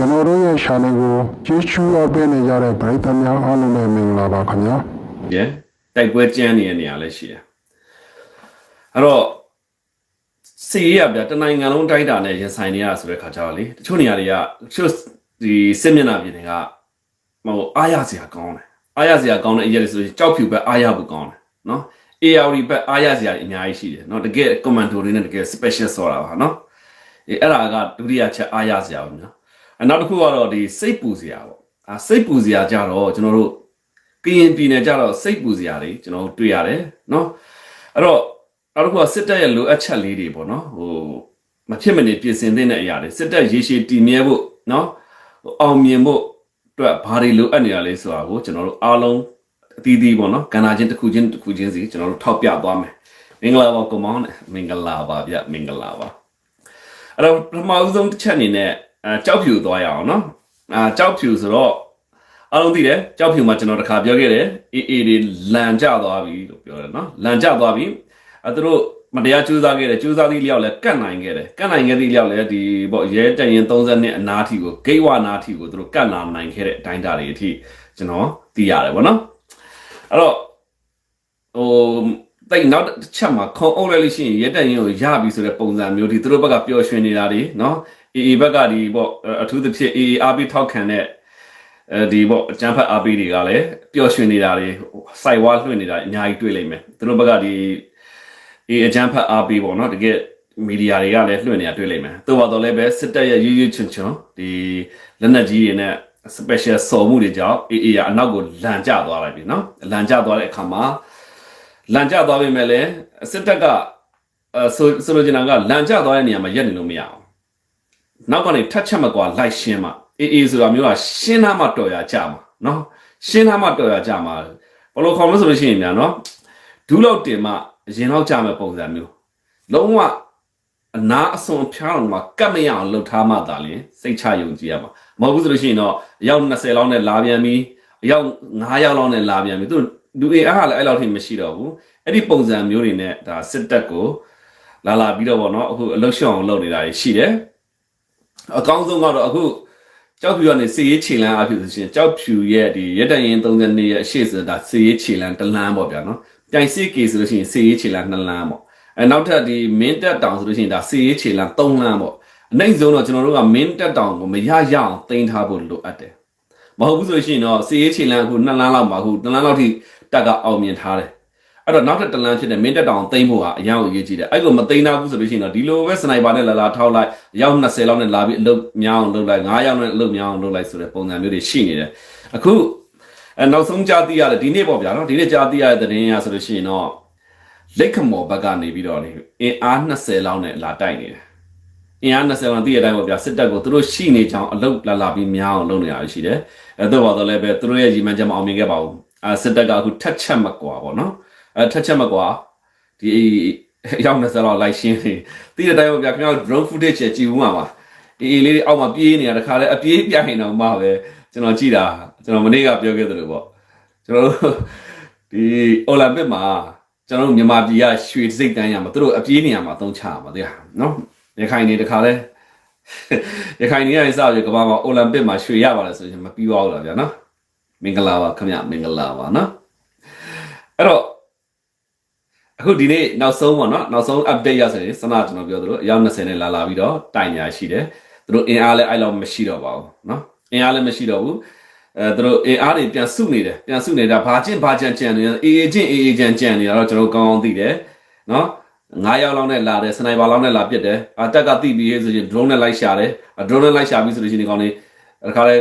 ကျွန်တော်တို့ရဲ့ channel ကိုကြည့်ရှုအားပေးနေကြတဲ့ပရိသတ်များအားလုံးပဲမင်္ဂလာပါခင်ဗျာရတိုက်ပွဲကြမ်းနေတဲ့နေရာလည်းရှိတယ်အဲ့တော့စီရပြတနိုင်ငံလုံးတိုက်တာနဲ့ရင်ဆိုင်နေရဆိုတဲ့ခါကျတော့လေတချို့နေရာတွေကတချို့ဒီစစ်မျက်နှာပြင်တွေကဟိုအားရစရာကောင်းတယ်အားရစရာကောင်းတဲ့အရာတွေဆိုရင်ကြောက်ဖြူပဲအားရဖို့ကောင်းတယ်နော် AR ဘက်အားရစရာအများကြီးရှိတယ်နော်တကယ် commando တွေနဲ့တကယ် special ဆိုတာပါနော်အဲအဲ့ဒါကဒုတိယချက်အားရစရာပါနော် အနောက်တစ်ခုကတော့ဒီစိတ်ပူစရာပေါ့အာစိတ်ပူစရာကြတော့ကျွန်တော်တို့ကရင်ပြည်နယ်ကြတော့စိတ်ပူစရာတွေကျွန်တော်တို့တွေ့ရတယ်နော်အဲ့တော့နောက်တစ်ခုကစစ်တပ်ရဲ့လိုအပ်ချက်လေးတွေပေါ့နော်ဟိုမဖြစ်မနေပြင်ဆင်တဲ့အရာတွေစစ်တပ်ရေရှည်တည်မြဲဖို့နော်အောင်မြင်ဖို့အတွက်ဘာတွေလိုအပ်နေရလဲဆိုတာကိုကျွန်တော်တို့အားလုံးအသီးသီးပေါ့နော်ကဏ္ဍချင်းတစ်ခုချင်းတစ်ခုချင်းစီကျွန်တော်တို့ထောက်ပြသွားမယ်မင်္ဂလာပါကွန်မောင်းမင်္ဂလာပါဗျမင်္ဂလာပါအဲ့တော့ပထမဦးဆုံးတစ်ချက်အနေနဲ့ အဲကြောက်ဖြူသွားရအောင်နော်အာကြောက်ဖြူဆိုတော့အားလုံးသိတယ်ကြောက်ဖြူမှာကျွန်တော်တခါပြောခဲ့တယ်အေးအေးတွေလန်ကျသွားပြီလို့ပြောတယ်နော်လန်ကျသွားပြီအဲသူတို့မတရားကြိုးစားခဲ့တယ်ကြိုးစားသည့်လျောက်လည်းကတ်နိုင်ခဲ့တယ်ကတ်နိုင်ခဲ့သည့်လျောက်လည်းဒီပေါ့ရဲတရင်30နှစ်အနာထီကိုဂိတ်ဝနာထီကိုသူတို့ကတ်လာနိုင်ခဲ့တဲ့အတိုင်းတာတွေအထိကျွန်တော်သိရတယ်ဗောနော်အဲ့တော့ဟိုတိတ်နောက်တစ်ချက်မှာခုံအုပ်လိုက်လို့ရှိရင်ရဲတရင်ကိုရပြီဆိုတဲ့ပုံစံမျိုးဒီသူတို့ဘက်ကပျော်ရွှင်နေတာတွေနော် အေးအေးဘက်ကဒီပေါ့အထူးသဖြင့်အေးအေးအားပေးထောက်ခံတဲ့အဲဒီပေါ့အကျန်းဖတ်အားပေးတွေကလည်းပျော်ရွှင်နေတာတွေစိုက်ဝါလွှင့်နေတာအများကြီးတွေ့လိမ့်မယ်သူတို့ဘက်ကဒီအေအကျန်းဖတ်အားပေးပေါ့နော်တကယ်မီဒီယာတွေကလည်းလွှင့်နေတာတွေ့လိမ့်မယ်သို့ပါတော့လည်းပဲစစ်တပ်ရဲ့ရွရွချွန်ချွန်ဒီလက်နက်ကြီးတွေနဲ့ special စော်မှုတွေကြောင့်အေအေကအနောက်ကိုလန်ကျသွားလိုက်ပြီနော်လန်ကျသွားတဲ့အခါမှာလန်ကျသွားပြီမဲ့လည်းစစ်တပ်ကအဲဆိုဆိုလိုချင်တာကလန်ကျသွားတဲ့နေရာမှာရက်နေလို့မရအောင် နောက်ကနေထက်ချက်မကွာလိုက်ရှင်းမှအေးအေးဆိုတာမျိုးကရှင်းသားမှတော်ရကြမှာနော်ရှင်းသားမှတော်ရကြမှာဘယ်လိုခေါ်မလို့ဆိုလို့ရှိရင်များနော်ဒူးလောက်တင်မှအရင်လောက်ကြမဲ့ပုံစံမျိုးလုံးဝအနာအစွန်ဖျားအောင်မှာကတ်မရအောင်လှုပ်ထားမှသာလင်စိတ်ချယုံကြည်ရမှာမဟုတ်ဘူးဆိုလို့ရှိရင်တော့အယောက်20လောက်နဲ့လာပြန်ပြီးအယောက်9ယောက်လောက်နဲ့လာပြန်ပြီးသူလူအေအားလည်းအဲ့လောက်ထိမရှိတော့ဘူးအဲ့ဒီပုံစံမျိုးတွေနဲ့ဒါစစ်တပ်ကိုလာလာပြီးတော့ဗောနော်အခုအလုရှောင်းအောင်လုပ်နေတာရှိတယ် အကောင်းဆုံးကတော့အခုကြောက်ဖြူကနေစီရေးခြေလန်းအဖြစ်ဆိုရှင်ကြောက်ဖြူရဲ့ဒီရက်တရင်32ရဲ့အရှိဆိုတာစီရေးခြေလန်းတစ်လမ်းပေါ့ဗျာနော်ပြိုင်စီကေဆိုလို့ရှိရင်စီရေးခြေလန်း2လမ်းပေါ့အဲနောက်ထပ်ဒီမင်းတက်တောင်ဆိုလို့ရှိရင်ဒါစီရေးခြေလန်း3လမ်းပေါ့အနိုင်ဆုံးတော့ကျွန်တော်တို့ကမင်းတက်တောင်ကိုမရရအောင်တင်ထားဖို့လိုအပ်တယ်မဟုတ်ဘူးဆိုလို့ရှိရင်တော့စီရေးခြေလန်းအခု2လမ်းလောက်မှာအခု2လမ်းလောက်ထိတက်ကအောင်မြင်ထားတယ် အဲ့တော့နောက်ထပ်တလန်းဖြစ်တဲ့မင်းတက်တောင်သိမ့်ဖို့ဟာအရင်ကိုရေးကြည့်တယ်အဲ့လိုမသိမ်းတော့ဘူးဆိုလို့ရှိရင်တော့ဒီလိုပဲစနိုက်ပါနဲ့လာလာထောက်လိုက်ရောက်20လောက်နဲ့လာပြီးအလုပ်များအောင်လုပ်လိုက်9ရောက်နဲ့အလုပ်များအောင်လုပ်လိုက်ဆိုတဲ့ပုံစံမျိုးတွေရှိနေတယ်အခုအဲနောက်ဆုံးကြားသိရတယ်ဒီနေ့ပေါ့ဗျာနော်ဒီနေ့ကြားသိရတဲ့သတင်းရဆိုလို့ရှိရင်တော့လက်ခမော်ဘက်ကနေပြီးတော့နေအင်အား20လောက်နဲ့လာတိုက်နေတယ်အင်အား20လောက်သိရတဲ့အတိုင်းပေါ့ဗျာစစ်တပ်ကိုသူတို့ရှိနေကြောင်းအလုပ်လာလာပြီးများအောင်လုပ်နေရရှိတယ်အဲတော့ပါတော့လည်းပဲသူတို့ရဲ့ရည်မှန်းချက်မအောင်မြင်ခဲ့ပါဘူးအဲစစ်တပ်ကအခုထက်ချက်မကွာပေါ့နော် အဲထက်ချက်မကွာဒီရောက်နေစတော့လိုက်ရှင်းနေသိတဲ့အတိုင်းပေါ့ဗျာခင်ဗျား drone footage ကြည့်ဦးမှာပါအေးအေးလေးတွေအောက်မှာပြေးနေတာတခါလဲအပြေးပြိုင်တော့မှပဲကျွန်တော်ကြည့်တာကျွန်တော်မနေ့ကပြောခဲ့သလိုပေါ့ကျွန်တော်တို့ဒီအိုလံပစ်မှာကျွန်တော်တို့မြန်မာပြည်ကရွှေစိတ်တန်းရမှာသူတို့အပြေးနေရမှာသုံးချရမှာတရားနော်ရခိုင်နေတခါလဲရခိုင်နေရစပြီးကမ္ဘာမှာအိုလံပစ်မှာရွှေရပါတယ်ဆိုရင်မပြီးပါဘူးလားဗျာနော်မင်္ဂလာပါခင်ဗျမင်္ဂလာပါနော်အဲ့တော့ အခုဒီနေ့နောက်ဆုံးပေါ့နော်နောက်ဆုံး update ရဆိုရင်စနကျွန်တော်ပြောသလိုအယောက်20နဲ့လာလာပြီးတော့တိုင်ညာရှိတယ်သူတို့အင်အားလည်းအဲ့လောက်မရှိတော့ပါဘူးနော်အင်အားလည်းမရှိတော့ဘူးအဲသူတို့အင်အားတွေပြန်စုနေတယ်ပြန်စုနေတာဘာချင်းဘာချန်ကြံနေအေးအေးချင်းအေးအေးချန်ကြံနေတာတော့ကျွန်တော်ကောင်းကောင်းသိတယ်နော်9ယောက်လောက်နဲ့လာတယ်စနိုက်ပါလောက်နဲ့လာပစ်တယ်အတက်ကတိပြီးရေးဆိုရင် drone နဲ့လိုက်ရှာတယ် drone နဲ့လိုက်ရှာပြီးဆိုလို့ရှိရင်ဒီကောင်လေးတခါလဲ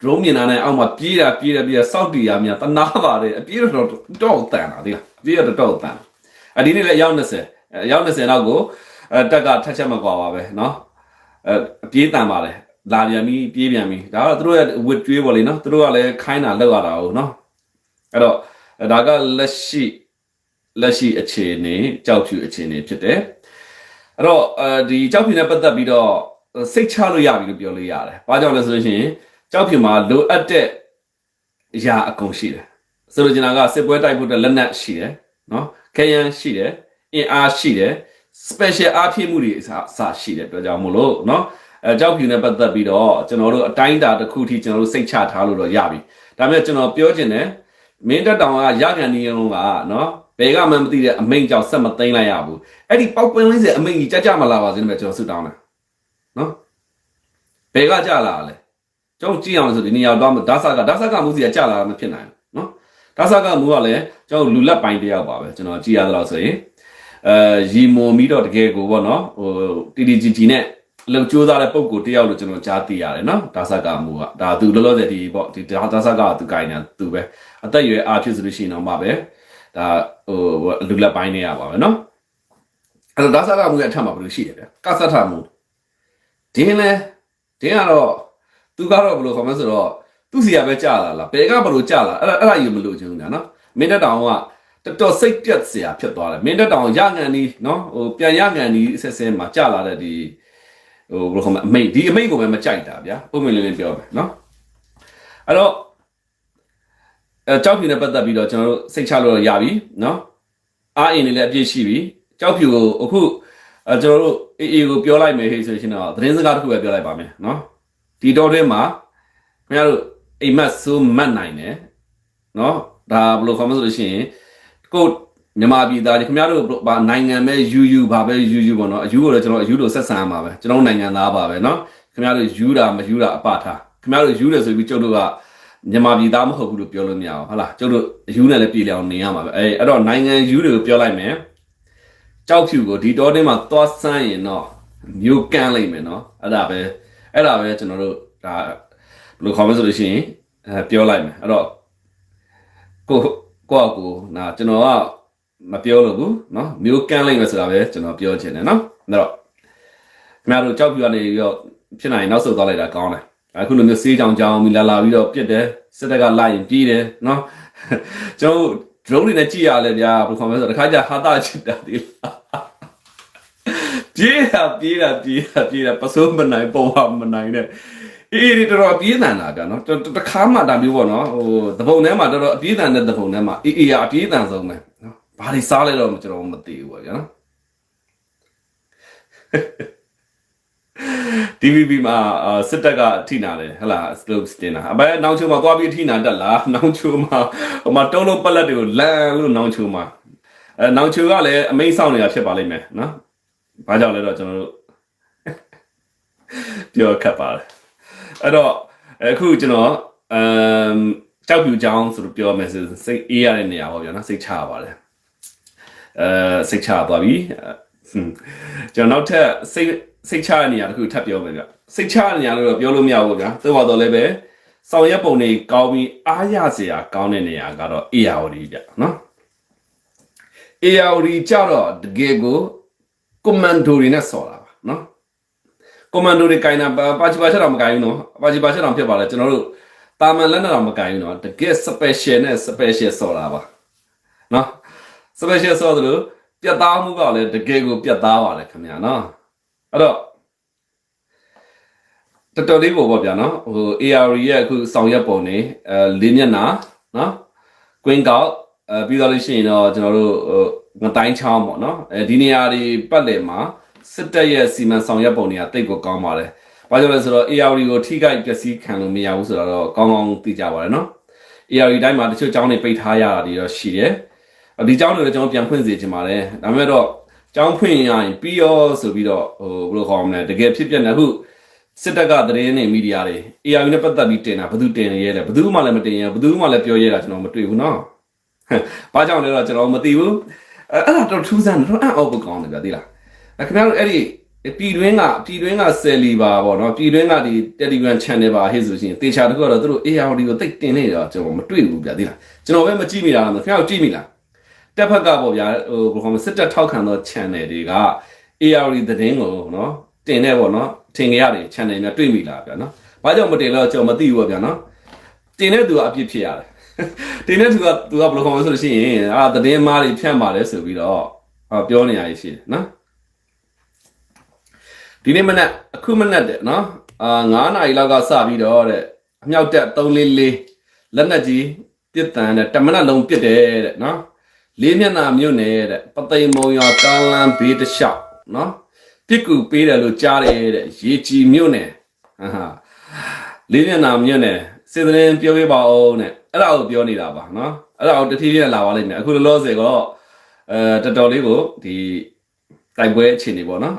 drone မြင်တာနဲ့အောက်မှာပြေးတာပြေးတယ်ပြေးတယ်စောက်တီရမြတနာပါတယ်အပြေးတော့တော့တန်တာဒီလားအပြေးတော့တော့တန်တာ အဒီနေ့လည်းအယောက်20အယောက်20လောက်ကိုအဲတက်ကထက်ချက်မကွာပါပဲเนาะအဲအပြေးတန်ပါတယ်လာပြန်ပြီပြေးပြန်ပြီဒါကတော့သူတို့ရဲ့ဝစ်ကျွေးပေါ်လေเนาะသူတို့ကလည်းခိုင်းတာလောက်ရတာဟုတ်เนาะအဲ့တော့ဒါကလက်ရှိလက်ရှိအခြေအနေကြောက်ဖြူအခြေအနေဖြစ်တယ်အဲ့တော့အဲဒီကြောက်ဖြူနဲ့ပတ်သက်ပြီးတော့စိတ်ချလို့ရပြီလို့ပြောလို့ရတယ်။ဘာကြောင့်လဲဆိုလို့ရှိရင်ကြောက်ဖြူမှာလိုအပ်တဲ့အရာအကုန်ရှိတယ်။ဆိုလိုချင်တာကစစ်ပွဲတိုက်ဖို့အတွက်လက်နက်ရှိတယ်နော်။ ခဲယမ်းရှိတယ်။အင်အားရှိတယ်။ special အားဖြည့်မှုတွေအစအစရှိတယ်အတွက်ကြောင့်မို့လို့နော်အဲကြောက်ဖြူနဲ့ပတ်သက်ပြီးတော့ကျွန်တော်တို့အတိုင်းအတာတစ်ခုထိကျွန်တော်တို့စိတ်ချထားလို့တော့ရပြီဒါပေမဲ့ကျွန်တော်ပြောချင်တယ်မင်းတက်တောင်ကရကန်နီရုံကနော်ဘယ်ကမှမသိတဲ့အမိန့်ကြောင့်ဆက်မသိမ်းလိုက်ရဘူးအဲ့ဒီပေါက်ပင်းလေးစအမိန့်ကြီးကြကြမလာပါစေနဲ့ကျွန်တော်ဆုတောင်းတယ်နော်ဘယ်ကကြလာလဲကျွန်တော်ကြည့်အောင်ဆိုဒီနေရာတော့ဒါဆာကဒါဆာကမှုစီကကြလာတာမဖြစ်နိုင်ဘူး နော်ဒါဆာကမှုကလည်းကျွန်တော်လူလက်ပိုင်းတယောက်ပါပဲကျွန်တော်ကြည့်ရသလောက်ဆိုရင်အဲရီမွန်ပြီးတော့တကယ်ကိုပေါ့နော်ဟိုတီတီဂျီဂျီနဲ့လုံကြိုးစားတဲ့ပုံကိုတယောက်လို့ကျွန်တော်ကြားသိရတယ်နော်ဒါဆာကမှုကဒါသူလောလောဆယ်ဒီပေါ့ဒီဒါဆာကသူကိုင်းနေတာသူပဲအသက်အရွယ်အားဖြစ်ဆိုလို့ရှိရင်တော့မှပဲဒါဟိုလူလက်ပိုင်းနေရပါပဲနော်အဲ့တော့ဒါဆာကမှုရဲ့အထက်မှာဘယ်လိုရှိတယ်ဗျကဆတ်ထမှုဒင်းလဲဒင်းကတော့သူကတော့ဘယ်လိုခေါ်မလဲဆိုတော့ သူ့စီကပဲကြာလာလားဘယ်ကဘယ်လိုကြာလာအဲ့ဒါအဲ့ဒါယူမလို့ချင်ဘူးညာနော်မင်းတက်တောင်ကတော်တော်စိတ်ပြတ်စရာဖြစ်သွားတယ်မင်းတက်တောင်ရငံနီးနော်ဟိုပြန်ရငံနီးဆက်ဆက်မှာကြာလာတဲ့ဒီဟိုဘယ်လိုခေါ်မလဲအမိတ်ဒီအမိတ်ကိုပဲမကြိုက်တာဗျာပုံမှန်လေးလေးပြောမယ်နော်အဲ့တော့အဲကြောက်ဖြူနဲ့ပတ်သက်ပြီးတော့ကျွန်တော်တို့စိတ်ချလို့ရပြီနော်အားအင်းနေလည်းအပြည့်ရှိပြီကြောက်ဖြူကိုအခုအဲကျွန်တော်တို့အေးအေးကိုပြောလိုက်မယ်ဟေ့ဆိုရှင်တော့သတင်းစကားတစ်ခုပဲပြောလိုက်ပါမယ်နော်ဒီတော့တွင်းမှာခင်ဗျားတို့ အိမ်မက်ဆိုးမတ်နိုင်တယ်နော်ဒါဘယ်လိုခေါ်မလဲဆိုလို့ရှိရင်ကိုမြန်မာပြည်သားတွေခင်ဗျားတို့ဘာနိုင်ငံပဲယူယူဘာပဲယူယူပေါ့နော်အယူကိုလည်းကျွန်တော်အယူလို့ဆက်ဆံရမှာပဲကျွန်တော်နိုင်ငံသားပါပဲနော်ခင်ဗျားတို့ယူတာမယူတာအပထားခင်ဗျားတို့ယူတယ်ဆိုပြီးကျုပ်တို့ကမြန်မာပြည်သားမဟုတ်ဘူးလို့ပြောလို့မရအောင်ဟုတ်လားကျုပ်တို့အယူနဲ့လည်းပြည်လျောင်နေရမှာပဲအဲအဲ့တော့နိုင်ငံယူတွေကိုပြောလိုက်မယ်ကြောက်ဖြူကိုဒီတောတင်းမှာသွားဆန်းရင်တော့မျိုးကန်းလိုက်မယ်နော်အဲ့ဒါပဲအဲ့ဒါပဲကျွန်တော်တို့ဒါဘယ် လိုခေါ်မလဲဆိုလို့ရှိရင်အဲပြောလိုက်မယ်အဲ့တော့ကိုကိုယ့်အကိုနာကျွန်တော်ကမပြောလို့ဘူးเนาะမျိုးကန်းလိုက်မယ်ဆိုတာပဲကျွန်တော်ပြောချင်တယ်เนาะအဲ့တော့ခင်ဗျားတို့ကြောက်ပြကနေပြီးတော့ဖြစ်နိုင်နောက်ဆုတ်သွားလိုက်တာကောင်းတယ်အခုလိုမျိုးစေးကြောင်ကြောင်ပြီးလာလာပြီးတော့ပြစ်တယ်စစ်တပ်ကလိုက်ရင်ပြီးတယ်เนาะကျွန်တော်ဒရုန်းတွေနဲ့ကြည့်ရလဲဗျာဘယ်လိုခေါ်မလဲဆိုတော့တခါကျဟာတာချစ်တာဒီလားပြေးတာပြေးတာပြေးတာပြေးတာပစိုးမနိုင်ပေါ်ပါမနိုင်တဲ့ အေးဒီတော်တော်ပြေးတန်တာဗျာနော်တခါမှဒါမျိုးပေါ့နော်ဟိုသဘုံထဲမှာတော်တော်အပြေးတန်တဲ့သဘုံထဲမှာအေးအေးအပြေးတန်ဆုံးပဲနော်ဘာတွေစားလဲတော့ကျွန်တော်မသိဘူးပေါ့ဗျာနော် DVB မှာစစ်တပ်ကအထိနာတယ်ဟလာ slope တင်တာအဘဲနောင်ချိုမှာသွားပြီးအထိနာတက်လားနောင်ချိုမှာဟိုမှာတုံးလုံးပလက်တွေကိုလန်လို့နောင်ချိုမှာအဲနောင်ချိုကလည်းအမိတ်ဆောင်နေတာဖြစ်ပါလိမ့်မယ်နော်ဘာကြောင့်လဲတော့ကျွန်တော်တို့ပြောခက်ပါတယ် အဲ့တော့အခုကျွန်တော်အမ်ကြောက်ပြူချောင်းဆိုလို့ပြောမယ်ဆိုစိတ်အေးရတဲ့နေရာပေါ့ဗျာနော်စိတ်ချရပါတယ်အဲစိတ်ချသွားပြီဟွန်းကျွန်တော်နောက်ထပ်စိတ်စိတ်ချတဲ့နေရာတစ်ခုထပ်ပြောမယ်ဗျစိတ်ချတဲ့နေရာလို့တော့ပြောလို့မရဘူးဗျာသို့ပါတော့လည်းပဲဆောင်ရက်ပုံတွေကောင်းပြီးအားရစရာကောင်းတဲ့နေရာကတော့ ARD ဗျနော် ARD ကြတော့တကယ်ကိုကွန်မန်ဒိုတွေနဲ့ဆော်တာပါနော် ကွန်မန်ဒိုတွေကင်တာပါချီပါချက်တော့မကင်ဘူးနော်ပါချီပါချက်တော့ဖြစ်ပါလေကျွန်တော်တို့တာမန်လက်နဲ့တော့မကင်ဘူးနော်တကယ် special နဲ့ special ဆော်တာပါနော် special ဆော်တယ်လို့ပြတ်သားမှုကလည်းတကယ်ကိုပြတ်သားပါလေခင်ဗျာနော်အဲ့တော့တော်တော်လေးပေါ့ပေါ့ဗျာနော်ဟို AR ရဲ့အခုဆောင်ရက်ပုံနေအဲလေးမျက်နှာနော် queen ကောက်အဲပြီးတော့လို့ရှိရင်တော့ကျွန်တော်တို့ဟိုငတိုင်းချောင်းပေါ့နော်အဲဒီနေရာတွေပတ်လည်မှာ စစ်တပ်ရဲ့စီမံဆောင်ရက်ပုံတွေကတိတ်ကိုကောင်းပါတယ်။ဘာကြောင့်လဲဆိုတော့ AR ကိုထိခိုက်ပျက်စီးခံလို့မရဘူးဆိုတော့ကောင်းကောင်းသိကြပါတယ်နော်။ AR တိုင်းမှာတချို့ကျောင်းတွေပိတ်ထားရတာတွေတော့ရှိတယ်။ဒီကျောင်းတွေလည်းကျွန်တော်ပြန်ဖွင့်စေချင်ပါတယ်။ဒါပေမဲ့တော့ကျောင်းဖွင့်ရရင်ပြီးရောဆိုပြီးတော့ဟိုဘယ်လိုခေါ်မလဲတကယ်ဖြစ်ပြနေအခုစစ်တပ်ကသတင်းနဲ့မီဒီယာတွေ AR နဲ့ပတ်သက်ပြီးတင်တာဘယ်သူတင်နေရဲလဲဘယ်သူမှလည်းမတင်ရဘယ်သူမှလည်းပြောရဲတာကျွန်တော်မတွေ့ဘူးနော်။ဘာကြောင့်လဲတော့ကျွန်တော်မသိဘူး။အဲ့အဲ့ဒါတော့ထူးဆန်းတယ်တော့အံ့ဩဖို့ကောင်းတယ်ဗျာသိလား။ ခင်ဗျားတို့အဲ့ဒီပြည်တွင်းကပြည်တွင်းကဆယ်လီပါပေါ့နော်ပြည်တွင်းကဒီ Telegram channel ပါဟဲ့ဆိုရှင်တေချာတခုတော့သူတို့ ARD ကိုတိတ်တင်နေတော့ကျွန်တော်မတွေ့ဘူးဗျာသိလားကျွန်တော်ပဲမကြည့်မိတာလားခင်ဗျားတို့ကြည့်မိလားတက်ဖက်ကပေါ့ဗျာဟိုဘယ်လိုမှစစ်တပ်ထောက်ခံသော channel တွေက ARD သတင်းကိုနော်တင်နေပေါ့နော်ထင်ကြရတယ် channel များတွေ့မိလားဗျာနော်ဘာကြောင့်မတင်လဲကျွန်တော်မသိဘူးပေါ့ဗျာနော်တင်တဲ့သူကအပြစ်ဖြစ်ရတယ်တင်တဲ့သူကသူကဘယ်လိုခေါ်မလဲဆိုလို့ရှိရင်အာသတင်းမားတွေဖြန့်ပါတယ်ဆိုပြီးတော့ပြောနေရရှိတယ်နော် ဒီနေ့မနက်အခုမနက်တဲ့နော်အာ9နာရီလောက်ကစပြီးတော့တဲ့အမြောက်တက်344လက်နက်ကြီးပြစ်တန်တဲ့တမနက်လုံးပြစ်တယ်တဲ့နော်လေးမျက်နှာမြို့နယ်တဲ့ပသိမ်မုံရွာကားလမ်းဘေးတစ်လျှောက်နော်ပြပြစ်ကူပေးတယ်လို့ကြားတယ်တဲ့ရေကြည်မြို့နယ်ဟာဟာလေးမျက်နှာမြို့နယ်စေတရင်ပြောပြပါအောင်တဲ့အဲ့ဒါကိုပြောနေတာပါနော်အဲ့ဒါကိုတတိယလာပါလိမ့်မယ်အခုလောလောဆယ်ကတော့အဲတော်တော်လေးကိုဒီတိုက်ပွဲအခြေအနေပေါ့နော်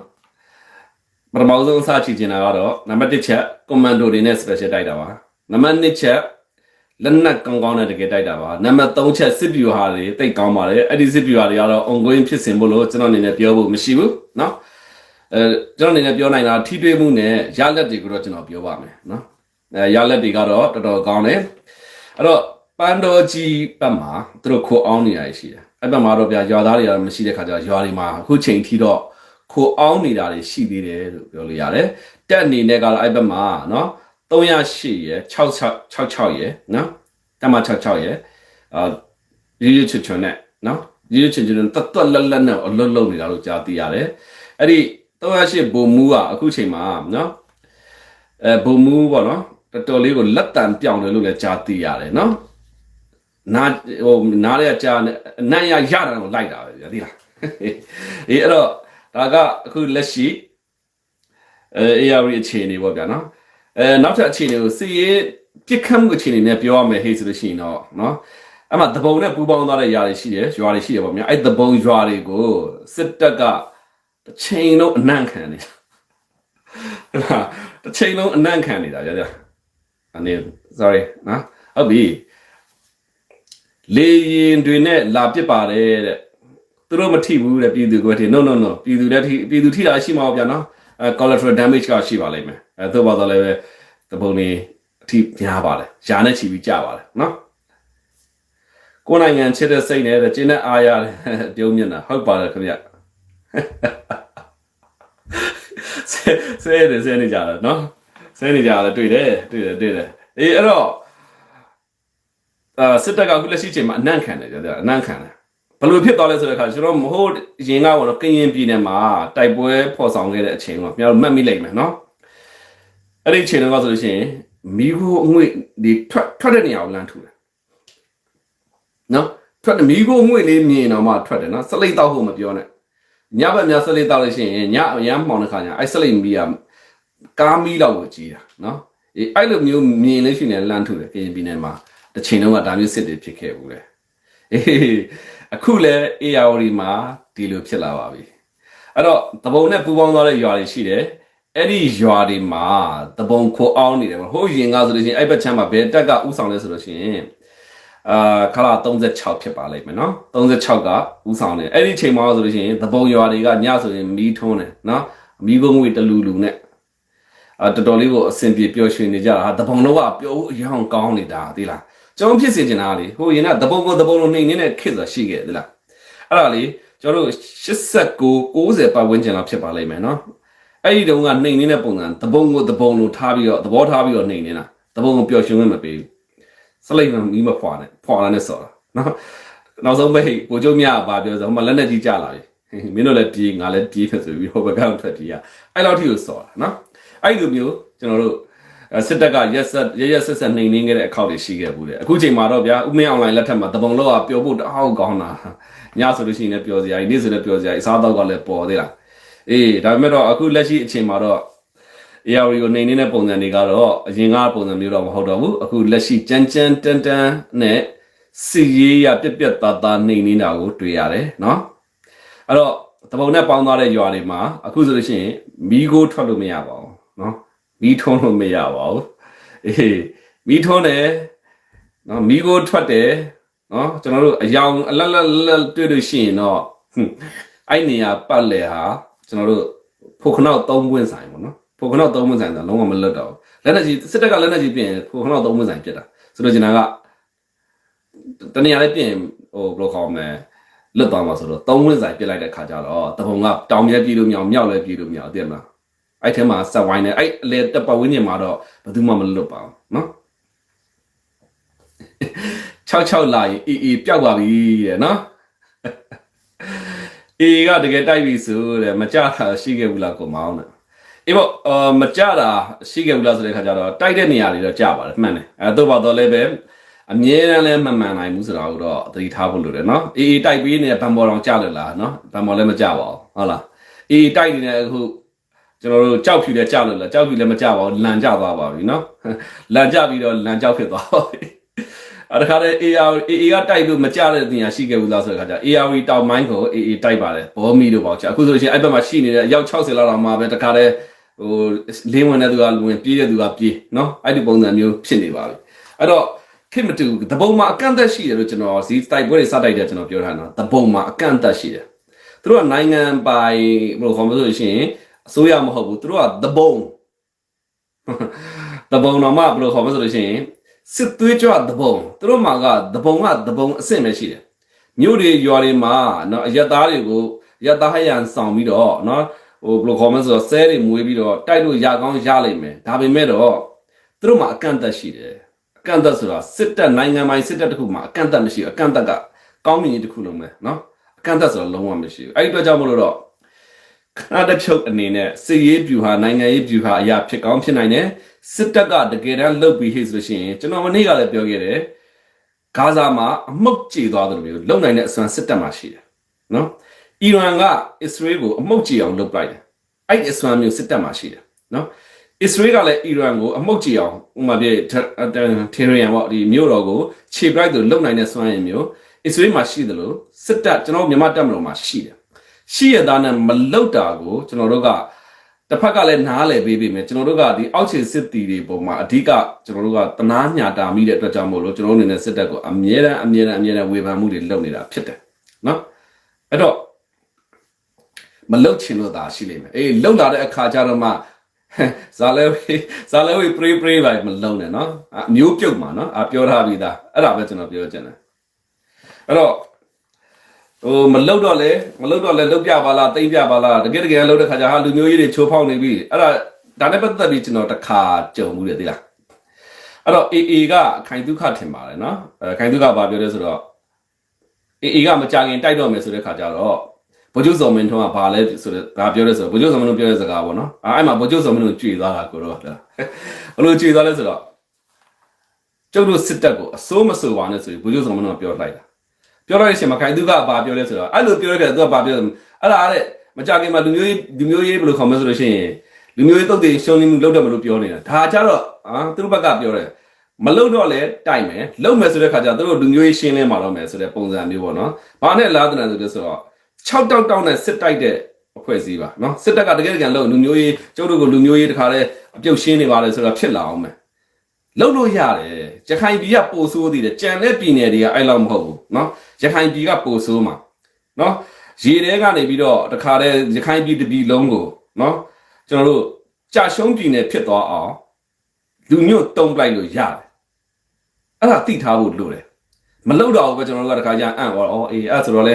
ပထမဆုံးအစချီချင်တာကတော့နံပါတ်1ချက်ကွန်မန်ဒိုတွေနဲ့ special တိုက်တာပါနံပါတ်2ချက်လက်နက်ကောင်းကောင်းနဲ့တကယ်တိုက်တာပါနံပါတ်3ချက်စစ်ဗျူဟာတွေတိတ်ကောင်းပါတယ်အဲ့ဒီစစ်ဗျူဟာတွေကတော့ ongoing ဖြစ်စဉ်ဖို့လို့ကျွန်တော်အနေနဲ့ပြောဖို့မရှိဘူးเนาะအဲကျွန်တော်အနေနဲ့ပြောနိုင်တာထိတွေ့မှုနဲ့ရလက်တွေကိုတော့ကျွန်တော်ပြောပါမယ်เนาะအဲရလက်တွေကတော့တော်တော်ကောင်းတယ်အဲ့တော့ပန်တော်ကြီးဘက်မှာသူတို့ခိုအောင်နေရရှိတယ်အဲ့ဘက်မှာတော့ဗျာရွာသားတွေကတော့မရှိတဲ့ခါကျတော့ရွာတွေမှာအခုချိန်ထိတော့ ခိုအောင်နေတာတွေရှိသေးတယ်လို့ပြောလို့ရတယ်တက်အနေနဲ့ကလည်းအဲ့ဘက်မှာနော်308ရယ်6666ရယ်နော်တက်မ66ရယ်အာရွရွချွချွနဲ့နော်ရွရွချွချွနဲ့တတ်တတ်လက်လက်နဲ့အလွတ်လုံနေတာလို့ကြားသိရတယ်အဲ့ဒီ308ဘုံမူကအခုချိန်မှာနော်အဲဘုံမူပေါ့နော်တော်တော်လေးကိုလက်တံပြောင်းတယ်လို့လည်းကြားသိရတယ်နော်နာဟိုနားရကြအနံ့ရရတာကိုလိုက်တာပဲဗျာသိလားအေးအဲ့တော့ ဒါကအခုလက်ရှိအဲ AR အခြေအနေပေါ့ဗျာနော်အဲနောက်ထပ်အခြေအနေကိုစီရေးပြစ်ခတ်မှုအခြေအနေနဲ့ပြောရမယ်ဟေ့ဆိုလို့ရှိရင်တော့နော်အဲ့မှာသဘုံနဲ့ပူပေါင်းသွားတဲ့ຢာတွေရှိတယ်ရွာတွေရှိတယ်ပေါ့ဗျာအဲ့သဘုံရွာတွေကိုစစ်တပ်ကတစ်ချိန်လုံးအနံ့ခံနေတာအဲ့ဒါတစ်ချိန်လုံးအနံ့ခံနေတာကြာကြာအနေ sorry နော်ဟုတ်ပြီလေရင်တွေနဲ့လာပစ်ပါတယ်တဲ့ သူတို့မထိဘူးတဲ့ပြည်သူကထိ no no no ပြည်သူလည်းထိပြည်သူထိတာရှိမှာပေါ့ဗျာနော်အဲ collateral damage ကရှိပါလိမ့်မယ်အဲသို့ပါတော့လည်းပဲသဘုံနေအထိများပါတယ်ယာနဲ့ချီပြီးကြပါတယ်နော်ကိုယ်နိုင်ငံချစ်တဲ့စိတ်နဲ့တဲ့ကျင်းတဲ့အားရတယ်ပြုံးမျက်နှာဟုတ်ပါတယ်ခင်ဗျဆဲဆဲတယ်ဆဲနေကြတယ်နော်ဆဲနေကြတယ်တွေ့တယ်တွေ့တယ်တွေ့တယ်အေးအဲ့တော့အာစစ်တပ်ကအခုလက်ရှိချိန်မှာအနံ့ခံတယ်ကြတယ်အနံ့ခံတယ် ဘယ်လိုဖြစ်သွားလဲဆိုတဲ့အခါကျွန်တော်မဟုတ်ရင်ကတော့ကရင်ပြည်နယ်မှာတိုက်ပွဲဖော်ဆောင်ခဲ့တဲ့အချိန်ကကျွန်တော်မှတ်မိလိုက်မယ်နော်အဲ့ဒီအချိန်တော့ဆိုလို့ရှိရင်မိခိုးအငွေ့ဒီထွက်ထွက်တဲ့နေရာကိုလမ်းထူတယ်နော်ထွက်တယ်မိခိုးအငွေ့လေးမြင်တော့မှထွက်တယ်နော်စလိတ်တောက်ဖို့မပြောနဲ့ညဘက်များစလိတ်တောက်လို့ရှိရင်ညအရမ်းမှောင်တဲ့ခါကျအဲ့စလိတ်မီးကကားမီးလောက်ကိုကြီးတာနော်အေးအဲ့လိုမျိုးမြင်လို့ရှိရင်လမ်းထူတယ်ကရင်ပြည်နယ်မှာတစ်ချိန်လုံးကဒါမျိုးစစ်တွေဖြစ်ခဲ့ဘူးလေအေး အခုလဲ AR မှာဒီလိုဖြစ်လာပါပြီအဲ့တော့တပုံနဲ့ပူပေါင်းသွားတဲ့ရွာတွေရှိတယ်အဲ့ဒီရွာတွေမှာတပုံခိုအောင်နေတယ်ဟိုရင်ကဆိုလို့ရှိရင်အဲ့ဘက်ချမ်းမှာဘယ်တက်ကဥဆောင်လဲဆိုလို့ရှိရင်အာခလာ36ဖြစ်ပါလိမ့်မယ်နော်36ကဥဆောင်တယ်အဲ့ဒီချိန်မှာဆိုလို့ရှိရင်တပုံရွာတွေကညဆိုရင်မီးထုံးတယ်နော်မီးကုန်းငွေတလူလူနဲ့အာတော်တော်လေးကိုအဆင်ပြေပျော်ရွှင်နေကြတာဟာတပုံတော့ကပျော်အရောင်ကောင်းနေတာသိလား ကျွန်တော်ဖြစ်စေချင်တာလေဟိုရင်ကတပုံကိုတပုံလိုနှိမ်နေတဲ့ခစ်ဆိုတာရှိခဲ့တယ်လားအဲ့ဒါလေကျွန်တော်တို့89 90ပတ်ဝန်းကျင်လောက်ဖြစ်ပါလိမ့်မယ်နော်အဲ့ဒီတုန်းကနှိမ်နေတဲ့ပုံစံတပုံကိုတပုံလိုထားပြီးတော့သဘောထားပြီးတော့နှိမ်နေတာတပုံကိုပျော်ရွှင်ခွင့်မပေးဘူးစလိတ်မမီးမဖွာနဲ့ဖွာလာနဲ့ဆော်တာနော်နောက်ဆုံးပဲဟိကိုကျုံမြပါပြောဆိုဟိုမှာလက်နဲ့ကြီးကြလာပြီမင်းတို့လည်းပြေးငါလည်းပြေးဖြစ်ဆိုပြီးဟိုဘက်ကထွက်ပြေးရအဲ့လောက်ထိကိုဆော်တာနော်အဲ့ဒီလိုမျိုးကျွန်တော်တို့ စစ်တပ်ကရက်ဆက်ရရက်ဆက်ဆက်နှိမ်နှင်းခဲ့တဲ့အခောက်တွေရှိခဲ့ဘူးလေအခုချိန်မှာတော့ဗျာဥမင်းအွန်လိုင်းလက်ထက်မှာတပုံလောကပျော်ဖို့တအားကောင်းတာညဆိုလို့ရှိရင်လည်းပျော်စရာနေ့ဆိုလည်းပျော်စရာအစားတော့ကလည်းပေါ်သေးလားအေးဒါပေမဲ့တော့အခုလက်ရှိအချိန်မှာတော့ AR ကိုနှိမ်နေတဲ့ပုံစံတွေကတော့အရင်ကပုံစံမျိုးတော့မဟုတ်တော့ဘူးအခုလက်ရှိကြမ်းကြမ်းတန်တန်နဲ့စီရေးရပြက်ပြက်သားသားနှိမ်နေတာကိုတွေ့ရတယ်နော်အဲ့တော့တပုံနဲ့ပေါင်းသွားတဲ့ရွာတွေမှာအခုဆိုလို့ရှိရင်မီးကိုထွက်လို့မရပါဘူးနော် မီးထုံးလို့မရပါဘူးအေးမီးထုံးတယ်နော်မီးကိုထွက်တယ်နော်ကျွန်တော်တို့အယောင်အလက်လက်လက်တွေ့လို့ရှိရင်တော့ဟွန်းအဲ့နေရာပတ်လေဟာကျွန်တော်တို့ဖို့ခနောက်သုံးပွင့်ဆိုင်ပေါ့နော်ဖို့ခနောက်သုံးပွင့်ဆိုင်ဆိုလုံးဝမလွတ်တော့ဘူးလက်နဲ့ကြီးစစ်တပ်ကလက်နဲ့ကြီးပြင်ဖို့ခနောက်သုံးပွင့်ဆိုင်ဖြစ်တာဆိုတော့ကျွန်တော်ကတနေရာလေးပြင်ဟိုဘယ်လိုခေါ်မလဲလွတ်သွားမှာဆိုတော့သုံးပွင့်ဆိုင်ပြစ်လိုက်တဲ့ခါကျတော့တပုံကတောင်မြဲပြည်လို့မြောင်မြောက်လည်းပြည်လို့မြောင်သိရမလား အဲ့ထဲမှာဆက်ဝိုင်းနေအဲ့အလေတက်ပတ်ဝင်းကျင်မှာတော့ဘယ်သူမှမလွတ်ပါဘူးနော်66လာရင်အေးအေးပျောက်ပါပြီတဲ့နော်အေးကတကယ်တိုက်ပြီဆိုတဲ့မကြတာရှိခဲ့ဘူးလားကိုမောင်းတဲ့အေးပေါ့အာမကြတာရှိခဲ့ဘူးလားဆိုတဲ့ခါကျတော့တိုက်တဲ့နေရာတွေတော့ကြပါတယ်မှန်တယ်အဲတော့ပါတော့လည်းပဲအမြဲတမ်းလည်းမမှန်နိုင်ဘူးဆိုတာကိုတော့သတိထားဖို့လိုတယ်နော်အေးအေးတိုက်ပြီးနေတဲ့ဗန်ဘော်တော်ကြလို့လားနော်ဗန်ဘော်လည်းမကြပါဘူးဟုတ်လားအေးတိုက်နေတဲ့အခု ကျွန်တော်တို့ကြောက်ဖြူလည်းကြောက်လို့လားကြောက်ဖြူလည်းမကြောက်ပါဘူးလန်ကြသွားပါပြီနော်လန်ကြပြီးတော့လန်ကြောက်ဖြစ်သွားပါပြီအဲ့ဒါခါတဲ့ AR AA ကတိုက်လို့မကြတဲ့တင်ရရှိခဲ့ဘူးလားဆိုတဲ့ခါကျ AR တောင်မိုင်းကို AA တိုက်ပါတယ်ဘောမီတို့ပေါ့ချာအခုဆိုလို့ရှိရင်အဲ့ဘက်မှာရှိနေတဲ့အယောက်60လောက်တော့မှာပဲတခါတဲ့ဟိုလင်းဝင်တဲ့သူကဝင်ပြေးတဲ့သူကပြေးနော်အဲ့ဒီပုံစံမျိုးဖြစ်နေပါပြီအဲ့တော့ခင်မတူတပုံမှာအကန့်အသတ်ရှိတယ်လို့ကျွန်တော်ဇီတိုက်ပွဲတွေစတိုက်တယ်ကျွန်တော်ပြောထားတာနော်တပုံမှာအကန့်အသတ်ရှိတယ်သူတို့ကနိုင်ငံပိုင်ဘယ်လိုခေါ်မလို့ရှိရင် အစိုးရမဟုတ်ဘူးသူတို့ကတပုံတပုံတော်မှဘယ်လိုခေါ်မလို့ဆိုလို့ရှိရင်စစ်သွေးကြွတပုံသူတို့မှာကတပုံကတပုံအဆင့်ပဲရှိတယ်မြို့တွေရွာတွေမှာနော်အရက်သားတွေကိုအရက်သားဟယန်ဆောင်ပြီးတော့နော်ဟိုဘယ်လိုခေါ်မလဲဆိုတော့ဆဲတွေမွေးပြီးတော့တိုက်လို့ရကောင်းရလိမ့်မယ်ဒါပေမဲ့တော့သူတို့မှာအကန့်အသတ်ရှိတယ်အကန့်အသတ်ဆိုတာစစ်တပ်နိုင်ငံပိုင်စစ်တပ်တစ်ခုမှာအကန့်အသတ်မရှိဘူးအကန့်အသတ်ကကောင်းမြင်ကြီးတစ်ခုလုံးပဲနော်အကန့်အသတ်ဆိုတာလုံးဝမရှိဘူးအဲ့ဒီအတွက်ကြောင့်မလို့တော့ ခဏတစ်ဖြုတ်အနေနဲ့စစ်ရေးပြူဟာနိုင်ငံရေးပြူဟာအရာဖြစ်ကောင်းဖြစ်နိုင်တယ်စစ်တပ်ကတကယ်တမ်းလှုပ်ပြီးဟိဆိုလို့ရှိရင်ကျွန်တော်မနေ့ကလည်းပြောခဲ့တယ်ဂါဇာမှာအမှုတ်ကြေသွားတယ်လို့မျိုးလုံနိုင်တဲ့အစွမ်းစစ်တပ်မှာရှိတယ်နော်အီရန်ကအစ္စရေးကိုအမှုတ်ကြေအောင်လုပ်လိုက်တယ်အဲ့ဒီအစွမ်းမျိုးစစ်တပ်မှာရှိတယ်နော်အစ္စရေးကလည်းအီရန်ကိုအမှုတ်ကြေအောင်ဥပမာပြထေရီယန်ပေါ့ဒီမြို့တော်ကိုခြေပလိုက်သူလုံနိုင်တဲ့စွမ်းရည်မျိုးအစ္စရေးမှာရှိတယ်လို့စစ်တပ်ကျွန်တော်မြန်မာတပ်မတော်မှာရှိတယ် ရှိရသားနဲ့မလောက်တာကိုကျွန်တော်တို့ကတစ်ဖက်ကလည်းနားလည်ပေးပြီမယ်ကျွန်တော်တို့ကဒီအောက်ခြေစစ်တီတွေပုံမှာအဓိကကျွန်တော်တို့ကတနာညာတာမိတဲ့အတွက်ကြောင့်မို့လို့ကျွန်တော်တို့အနေနဲ့စစ်တပ်ကိုအမြဲတမ်းအမြဲတမ်းအမြဲတမ်းဝေဖန်မှုတွေလုပ်နေတာဖြစ်တယ်နော်အဲ့တော့မလုတ်ချင်လို့သာရှိလိမ့်မယ်အေးလုတ်လာတဲ့အခါကျတော့မှဇာလဲဝေးဇာလဲဝေးပရိပရိပါမလုံးနဲ့နော်အမျိုးပြုတ်မှာနော်အပြောထားပြီးသားအဲ့ဒါပဲကျွန်တော်ပြောချင်တယ်အဲ့တော့ ဟိုမလုတ်တော့လေမလုတ်တော့လေလုတ်ပြပါလားတိမ့်ပြပါလားတကယ်တကယ်လုတ်တဲ့ခါကျဟာလူမျိုးရေးတွေချိုးဖောက်နေပြီအဲ့ဒါဒါနဲ့ပတ်သက်ပြီးကျွန်တော်တစ်ခါကြုံမှုတယ်သိလားအဲ့တော့ AA ကခိုင်ဒုက္ခထင်ပါတယ်နော်အဲခိုင်ဒုက္ခဘာပြောလဲဆိုတော့ AA ကမကြခင်တိုက်တော့မယ်ဆိုတဲ့ခါကျတော့ဗိုလ်ချုပ်စော်မင်းထွန်းကဘာလဲဆိုတော့ဘာပြောလဲဆိုတော့ဗိုလ်ချုပ်စော်မင်းထွန်းပြောတဲ့စကားပေါ့နော်အဲ့အဲ့မှာဗိုလ်ချုပ်စော်မင်းထွန်းကြွေသွားတာကိုတော့ဘယ်လိုကြွေသွားလဲဆိုတော့ကျုပ်တို့စစ်တပ်ကိုအစိုးမဆိုပါနဲ့ဆိုပြီးဗိုလ်ချုပ်စော်မင်းထွန်းကပြောလိုက်တာ ပြောတော့ရှင်မခိုင်သူကဘာပြောလဲဆိုတော့အဲ့လိုပြောရခဲ့သူကဘာပြောလဲအဲ့ဒါအဲ့မကြခင်မှာလူမျိုးရေးလူမျိုးရေးဘယ်လိုခေါ်မလဲဆိုလို့ရှိရင်လူမျိုးရေးတုတ်တွေရှုံးနေမှုလောက်တယ်မလို့ပြောနေတာဒါကြတော့အာသူတို့ဘက်ကပြောတယ်မလုံတော့လဲတိုက်မယ်လုံမယ်ဆိုတဲ့ခါကျသူတို့လူမျိုးရေးရှင်းလင်းမှာတော့မယ်ဆိုတဲ့ပုံစံမျိုးပေါ့နော်ဘာနဲ့လားတဲ့ဆိုတော့ဆိုတော့6တောက်တောက်နဲ့စစ်တိုက်တဲ့အဖွဲ့အစည်းပါနော်စစ်တပ်ကတကယ်တကယ်လုံလူမျိုးရေးကျုပ်တို့ကလူမျိုးရေးတခါလဲအပြုတ်ရှင်းနေပါလေဆိုတော့ဖြစ်လာအောင်မယ် လုံလို့ရတယ်ရခိုင်ပြည်ကပိုဆိုးသေးတယ်ကြံတဲ့ပြည်နယ်တွေကအဲ့လောက်မဟုတ်ဘူးเนาะရခိုင်ပြည်ကပိုဆိုးမှာเนาะရေထဲကနေပြီးတော့တခါတည်းရခိုင်ပြည်တစ်ပြည်လုံးကိုเนาะကျွန်တော်တို့ကြာရှုံးပြည်နယ်ဖြစ်သွားအောင်လူမျိုးတုံးပလိုက်လို့ရတယ်အဲ့ဒါသိထားဖို့လိုတယ်မလုံတော့ဘူးပဲကျွန်တော်တို့ကတခါကျအံ့ဩဩအေးအဲ့ဆိုတော့လေ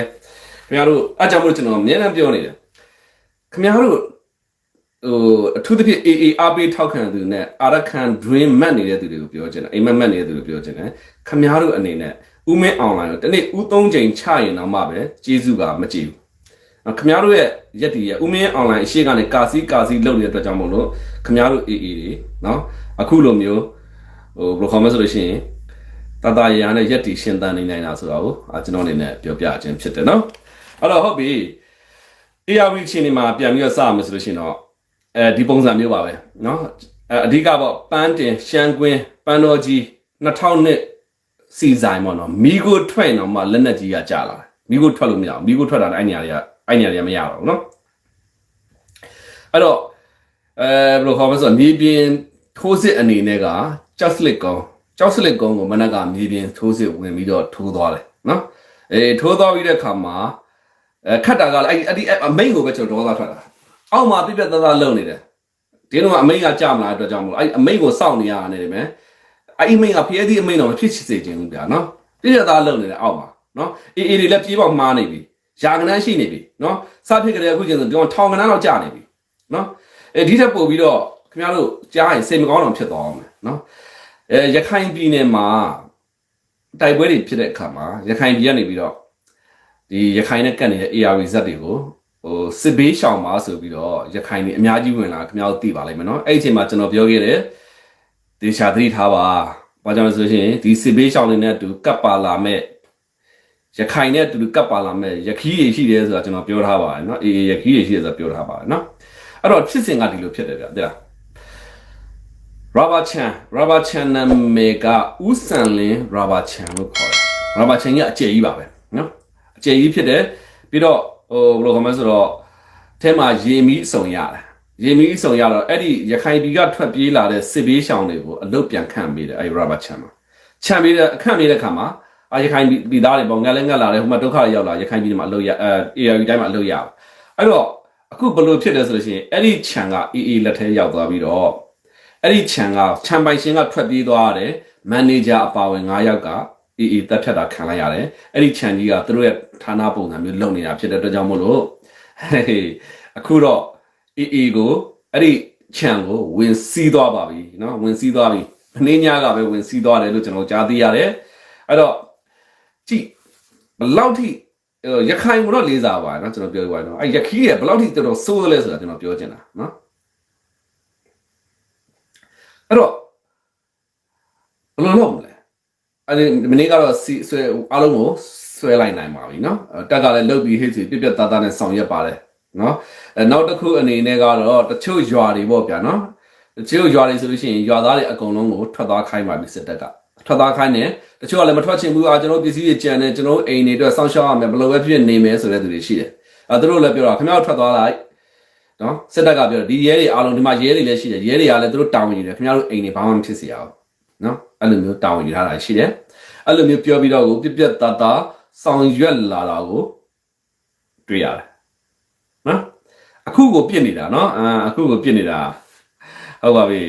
ခင်ဗျားတို့အကြောင်းမို့ကျွန်တော်အများနဲ့ပြောနေတယ်ခင်ဗျားတို့ ဟိုအထူးသဖြင့် AA အားပေးထောက်ခံသူနဲ့အာရခံ dream မတ်နေတဲ့သူတွေကိုပြောချင်တယ်အိမ်မက်မတ်နေတဲ့သူတွေပြောချင်တယ်ခမားတို့အနေနဲ့ဥမင်းအွန်လိုင်းကိုတနေ့ဥသုံးချိန်ချရင်တော့မှပဲကျေးဇူးကမကြည့်ဘူးခမားတို့ရဲ့ရက်တီရဲ့ဥမင်းအွန်လိုင်းအရှိကနေကာစီကာစီလုပ်နေတဲ့အတွက်ကြောင့်မို့လို့ခမားတို့ AA တွေနော်အခုလိုမျိုးဟိုဘယ်လိုခေါ်မလဲဆိုလို့ရှိရင်တတရရနဲ့ရက်တီရှင်းတန်းနေနိုင်တာဆိုတော့အာကျွန်တော်အနေနဲ့ပြောပြခြင်းဖြစ်တယ်နော်အဲ့တော့ဟုတ်ပြီ ARV ချင်းနေမှာပြန်ပြီးတော့စရမယ်ဆိုလို့ရှိရင်တော့ အဲဒီပုံစံမျိုးပါပဲเนาะအဲအဓိကပေါ့ပန်းတင်ရှမ်းကွင်းပန်းတော်ကြီး2000နှစ်စီဆိုင်ပေါ့နော်မိကိုထွက်ရင်တော့မှလက်နက်ကြီးကကြာလာတယ်မိကိုထွက်လို့မရဘူးမိကိုထွက်တာလည်းအဲ့ညာတွေကအဲ့ညာတွေကမရတော့ဘူးเนาะအဲ့တော့အဲဘယ်လိုခေါ်မလဲဆိုတော့မြေပြင်ထိုးစစ်အနေနဲ့ကကြောက်စလစ်ကုန်းကြောက်စလစ်ကုန်းကိုမနက်ကမြေပြင်ထိုးစစ်ဝင်ပြီးတော့ထိုးသွားတယ်เนาะအဲထိုးသွားပြီးတဲ့အခါမှာ အဲခတ်တာကလည်းအဲ့ဒီအဲ့ဒီအမိန်ကိုပဲကျွန်တော်ဒေါသထွက်တာ အောက်မှာပြပြသားသားလုံနေတယ်ဒီတော့အမိန်ကကြာမလာတဲ့အတွက်ကြောင့်မလို့အဲ့ဒီအမိန်ကိုစောင့်နေရတယ်တယ်မယ်အဲ့ဒီအမိန်ကဖျဲသည့်အမိန်တော့မဖြစ်ချစေခြင်းဘူးဗျာနော်ပြပြသားလုံနေတယ်အောက်မှာနော်အေးအေးတွေလည်းပြေးပေါက်မှားနေပြီယာကနန်းရှိနေပြီနော်စဖြစ်ကြတဲ့အခုချင်းဆိုကျွန်တော်ထောင်ကနန်းတော့ကြာနေပြီနော်အဲဒီထက်ပို့ပြီးတော့ခင်ဗျားတို့ကြားရင်စိတ်မကောင်းအောင်ဖြစ်သွားအောင်မယ်နော်အဲရခိုင်ပြည်နယ်မှာတိုက်ပွဲတွေဖြစ်တဲ့အခါမှာရခိုင်ပြည်ကနေပြီးတော့ဒီရခိုင်နဲ့ကတ်နေတဲ့ AR ဇက်တွေကို ဟိုစစ်ဘေးရှောင်ပါဆိုပြီးတော့ရခိုင်တွေအများကြီးဝင်လာခင်ဗျားတို့သိပါလိမ့်မယ်နော်အဲ့ဒီအချိန်မှာကျွန်တော်ပြောခဲ့တယ်ဒေရှာသတိထားပါဘာကြောင့်လဲဆိုရင်ဒီစစ်ဘေးရှောင်တွေနဲ့အတူကပ်ပါလာမဲ့ရခိုင်နဲ့အတူကပ်ပါလာမဲ့ရခီးတွေရှိတယ်ဆိုတာကျွန်တော်ပြောထားပါတယ်နော်အေးရခီးတွေရှိတယ်ဆိုတာပြောထားပါတယ်နော်အဲ့အဲ့တော့ဖြစ်စဉ်ကဒီလိုဖြစ်တယ်ဗျတဲ့လား Robert Chan Robert Chan နာမည်ကဦးစံလင်း Robert Chan လို့ခေါ်တယ် Robert Chan ကြီးကအကျယ်ကြီးပါပဲနော်အကျယ်ကြီးဖြစ်တယ်ပြီးတော့ ဟိုဘယ်လိုခေါ်မလဲဆိုတော့အဲမှာရေမီးအစုံရတယ်ရေမီးအစုံရတော့အဲ့ဒီရခိုင်ပြည်ကထွက်ပြေးလာတဲ့စစ်ဘေးရှောင်တွေကိုအလုတ်ပြန်ခန့်ပေးတယ်အဲ့ဒီ Robert Chan မှာခြံပေးတဲ့အခန့်ပေးတဲ့ခါမှာအာရခိုင်ပြည်သားတွေပေါ့ငက်လဲငက်လာတယ်ဟိုမှာဒုက္ခတွေရောက်လာရခိုင်ပြည်မှာအလုတ်ရအဲ AR တိုင်းမှာအလုတ်ရအောင်အဲ့တော့အခုဘယ်လိုဖြစ်တယ်ဆိုလို့ရှိရင်အဲ့ဒီခြံက AA လက်ထဲရောက်သွားပြီးတော့အဲ့ဒီခြံကခြံပိုင်ရှင်ကထွက်ပြေးသွားရတယ်မန်နေဂျာအပါဝင်9ယောက်က အေးအေးတက်ဖြတ်တာခံလိုက်ရတယ်အဲ့ဒီခြံကြီးကသူတို့ရဲ့ဌာနပုံစံမျိုးလုပ်နေတာဖြစ်တဲ့အတွက်ကြောင့်မို့လို့အခုတော့အေးအေးကိုအဲ့ဒီခြံကိုဝင်စီးသွားပါပြီနော်ဝင်စီးသွားပြီမင်းညာကပဲဝင်စီးသွားတယ်လို့ကျွန်တော်ကြားသိရတယ်အဲ့တော့ကြည့်ဘလောက်ထိရခိုင်ကိုတော့လေးစားပါနော်ကျွန်တော်ပြောပြပါနော်အဲ့ရခီးရဘလောက်ထိတော်တော်စိုးသလဲဆိုတာကျွန်တော်ပြောချင်တာနော်အဲ့တော့ဘယ်လိုလုပ်မလဲ အဲ့ဒီမနေ့ကတော့စီဆွဲအားလုံးကိုဆွဲလိုက်နိုင်ပါပြီနော်တက်ကလည်းလုတ်ပြီးဟိတ်စီပြက်ပြက်သားသားနဲ့ဆောင်ရွက်ပါတယ်နော်အဲနောက်တစ်ခုအနေနဲ့ကတော့တချို့ရွာတွေပေါ့ဗျာနော်တချို့ရွာတွေဆိုလို့ရှိရင်ရွာသားတွေအကုန်လုံးကိုထွက်သွားခိုင်းပါပြီစစ်တပ်ကထွက်သွားခိုင်းတယ်တချို့ကလည်းမထွက်ချင်ဘူးအာကျွန်တော်ပစ္စည်းတွေကြံတယ်ကျွန်တော်အိမ်တွေအတွက်စောင့်ရှောက်ရမယ်ဘယ်လိုပဲဖြစ်နေမယ်ဆိုတဲ့သူတွေရှိတယ်အဲသူတို့လည်းပြောတာခင်ဗျားထွက်သွားလိုက်နော်စစ်တပ်ကပြောဒီရဲတွေအားလုံးဒီမှာရဲတွေလည်းရှိတယ်ရဲတွေကလည်းသူတို့တောင်းနေတယ်ခင်ဗျားတို့အိမ်တွေဘာမှမဖြစ်စေရအောင်နော် အဲ့လိုမျိုးတောင်းယူထားတာရှိတယ်အဲ့လိုမျိုးပြောပြီးတော့ကိုပြက်ပြက်တသားဆောင်ရွက်လာတာကိုတွေ့ရတယ်နော်အခုကိုပြစ်နေတာနော်အာအခုကိုပြစ်နေတာဟုတ်ပါပြီ